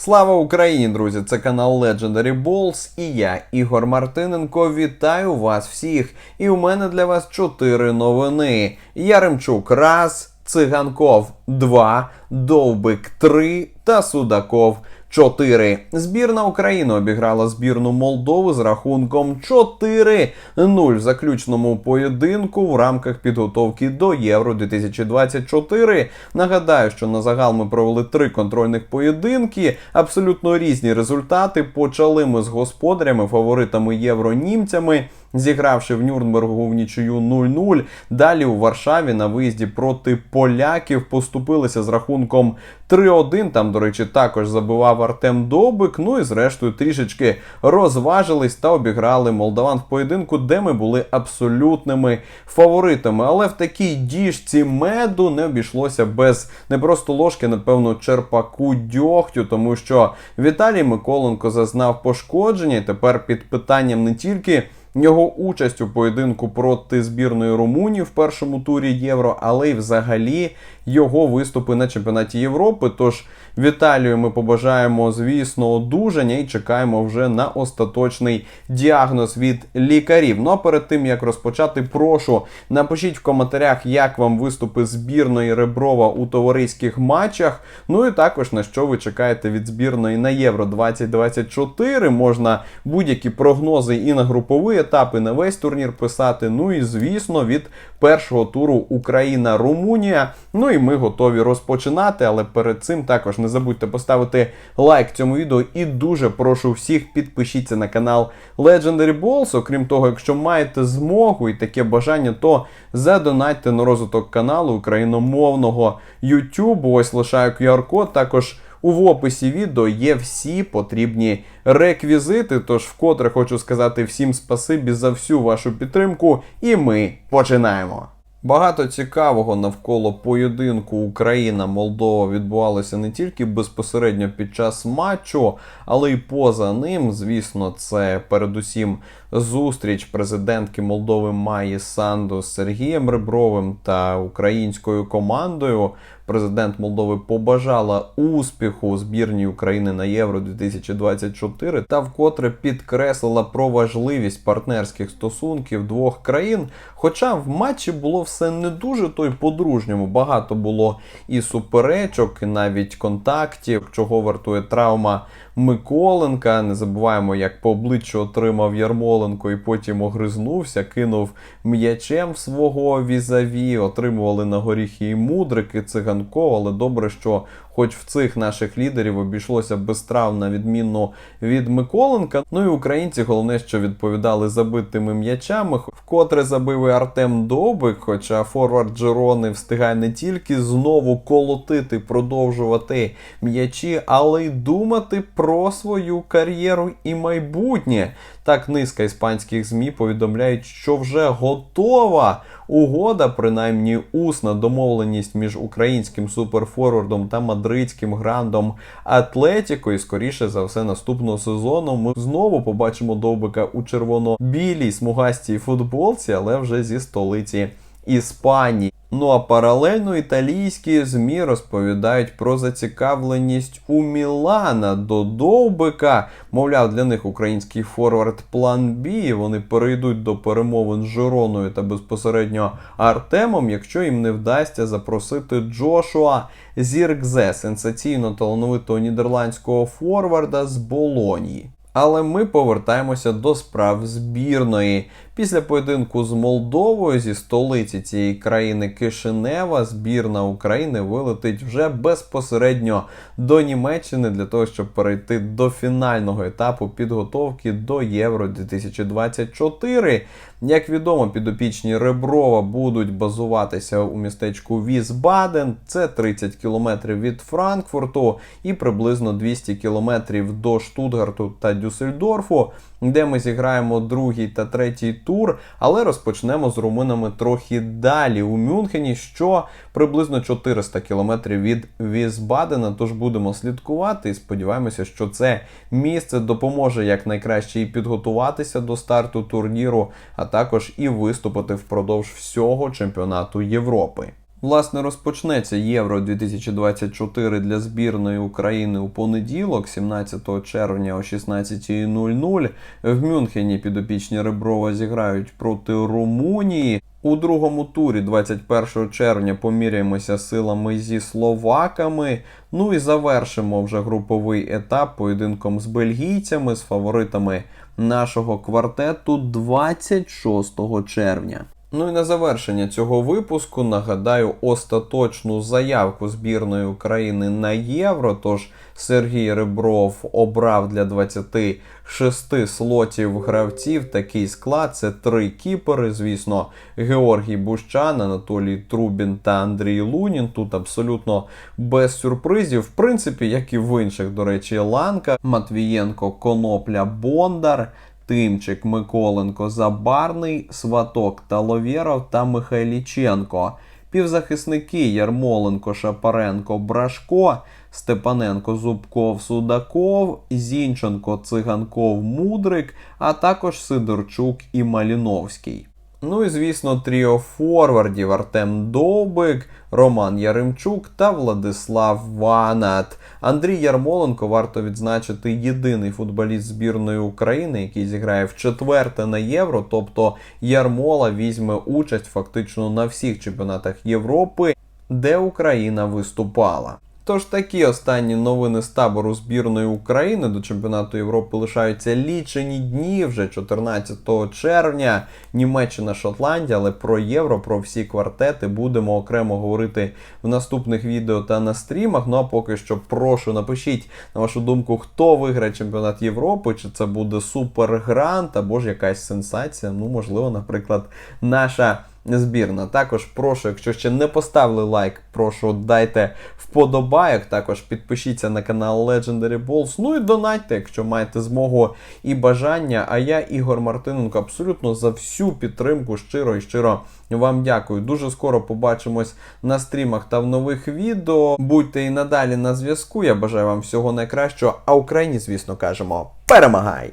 Слава Україні, друзі! Це канал Legendary Balls і я, Ігор Мартиненко, вітаю вас всіх. І у мене для вас чотири новини. Яремчук раз, Циганков 2, Довбик 3 та Судаков 4. Збірна України обіграла збірну Молдови з рахунком 4-0 в заключному поєдинку в рамках підготовки до Євро 2024. Нагадаю, що на загал ми провели три контрольних поєдинки. Абсолютно різні результати. Почали ми з господарями, фаворитами євро німцями. Зігравши в Нюрнбергу в нічию 0-0. Далі у Варшаві на виїзді проти поляків поступилися з рахунком 3-1. Там, до речі, також забивав Артем Добик. Ну і зрештою трішечки розважились та обіграли молдаван в поєдинку, де ми були абсолютними фаворитами. Але в такій діжці меду не обійшлося без не просто ложки, напевно, черпаку дьогтю, тому що Віталій Миколенко зазнав пошкодження і тепер під питанням не тільки. Його участь у поєдинку проти збірної Румунії в першому турі Євро, але й взагалі його виступи на чемпіонаті Європи. Тож Віталію ми побажаємо, звісно, одужання і чекаємо вже на остаточний діагноз від лікарів. Ну а перед тим як розпочати, прошу напишіть в коментарях, як вам виступи збірної Реброва у товариських матчах. Ну і також на що ви чекаєте від збірної на Євро 2024. Можна будь-які прогнози і на груповий етап, і на весь турнір писати. Ну і звісно, від першого туру Україна-Румунія. Ну і ми готові розпочинати. Але перед цим також не забудьте поставити лайк цьому відео і дуже прошу всіх підпишіться на канал Legendary Balls. Окрім того, якщо маєте змогу і таке бажання, то задонатьте на розвиток каналу україномовного YouTube. Ось лишаю QR-код. Також у описі відео є всі потрібні реквізити. Тож, вкотре хочу сказати всім спасибі за всю вашу підтримку, і ми починаємо. Багато цікавого навколо поєдинку Україна-Молдова відбувалося не тільки безпосередньо під час матчу, але й поза ним. Звісно, це передусім зустріч президентки Молдови Маї Санду з Сергієм Ребровим та українською командою. Президент Молдови побажала успіху збірній України на Євро 2024 та вкотре підкреслила про важливість партнерських стосунків двох країн. Хоча в матчі було все не дуже то й по-дружньому. Багато було і суперечок, і навіть контактів, чого вартує травма Миколенка. Не забуваємо, як по обличчю отримав Ярмоленко і потім огризнувся, кинув м'ячем свого візаві, отримували на горіхи і мудрики, циганков, але добре, що хоч в цих наших лідерів обійшлося без травм на відміну від Миколенка. Ну і українці, головне, що відповідали забитими м'ячами, вкотре забив і Артем Добик, хоча форвард Джерони встигає не тільки знову колотити, продовжувати м'ячі, але й думати про свою кар'єру і майбутнє. Так низка іспанських ЗМІ повідомляють, що вже готова угода, принаймні усна домовленість між українським суперфорвардом та мадридським грандом Атлетіко. І скоріше за все, наступного сезону ми знову побачимо довбика у червоно-білій смугастій футболці, але вже зі столиці Іспанії. Ну а паралельно італійські ЗМІ розповідають про зацікавленість у Мілана до Довбика. Мовляв, для них український форвард план Б. Вони перейдуть до перемовин з Жироною та безпосередньо Артемом, якщо їм не вдасться запросити Джошуа Зіркзе, сенсаційно талановитого нідерландського форварда з Болонії. Але ми повертаємося до справ збірної. Після поєдинку з Молдовою зі столиці цієї країни Кишинева збірна України вилетить вже безпосередньо до Німеччини для того, щоб перейти до фінального етапу підготовки до Євро 2024. Як відомо, підопічні Реброва будуть базуватися у містечку Візбаден. Це 30 кілометрів від Франкфурту і приблизно 200 кілометрів до Штутгарту та Дюссельдорфу, де ми зіграємо другий та третій тур, але розпочнемо з румунами трохи далі у Мюнхені, що приблизно 400 кілометрів від Візбадена. Тож будемо слідкувати і сподіваємося, що це місце допоможе якнайкраще і підготуватися до старту турніру, а також і виступити впродовж всього чемпіонату Європи. Власне, розпочнеться Євро 2024 для збірної України у понеділок, 17 червня о 16.00. В Мюнхені підопічні Реброва зіграють проти Румунії. У другому турі 21 червня поміряємося силами зі словаками. Ну і завершимо вже груповий етап поєдинком з бельгійцями, з фаворитами нашого квартету 26 червня. Ну і на завершення цього випуску нагадаю остаточну заявку збірної України на євро. Тож Сергій Ребров обрав для 26 слотів гравців такий склад. Це три кіпери, звісно, Георгій Бущан, Анатолій Трубін та Андрій Лунін. Тут абсолютно без сюрпризів. В принципі, як і в інших, до речі, Ланка, Матвієнко, Конопля, Бондар. Тимчик, Миколенко, Забарний, Сваток Таловєров та Михайліченко. Півзахисники Ярмоленко, Шапаренко, Брашко, Степаненко, Зубков, Судаков, Зінченко, Циганков, Мудрик, а також Сидорчук і Маліновський. Ну і звісно, тріо форвардів Артем Довбик, Роман Яремчук та Владислав Ванат. Андрій Ярмоленко варто відзначити єдиний футболіст збірної України, який зіграє в четверте на євро. Тобто Ярмола візьме участь фактично на всіх чемпіонатах Європи, де Україна виступала. Тож такі останні новини з табору збірної України до чемпіонату Європи лишаються лічені дні вже 14 червня. Німеччина, Шотландія, але про євро, про всі квартети будемо окремо говорити в наступних відео та на стрімах. Ну а поки що прошу напишіть на вашу думку, хто виграє чемпіонат Європи, чи це буде супергрант або ж якась сенсація. Ну, можливо, наприклад, наша збірна. Також прошу, якщо ще не поставили лайк, прошу дайте вподобайок. Також підпишіться на канал Legendary Balls. Ну і донатьте, якщо маєте змогу і бажання. А я, Ігор Мартиненко, абсолютно за всю підтримку щиро і щиро вам дякую. Дуже скоро побачимось на стрімах та в нових відео. Будьте і надалі на зв'язку. Я бажаю вам всього найкращого. А Україні, звісно, кажемо, перемагай!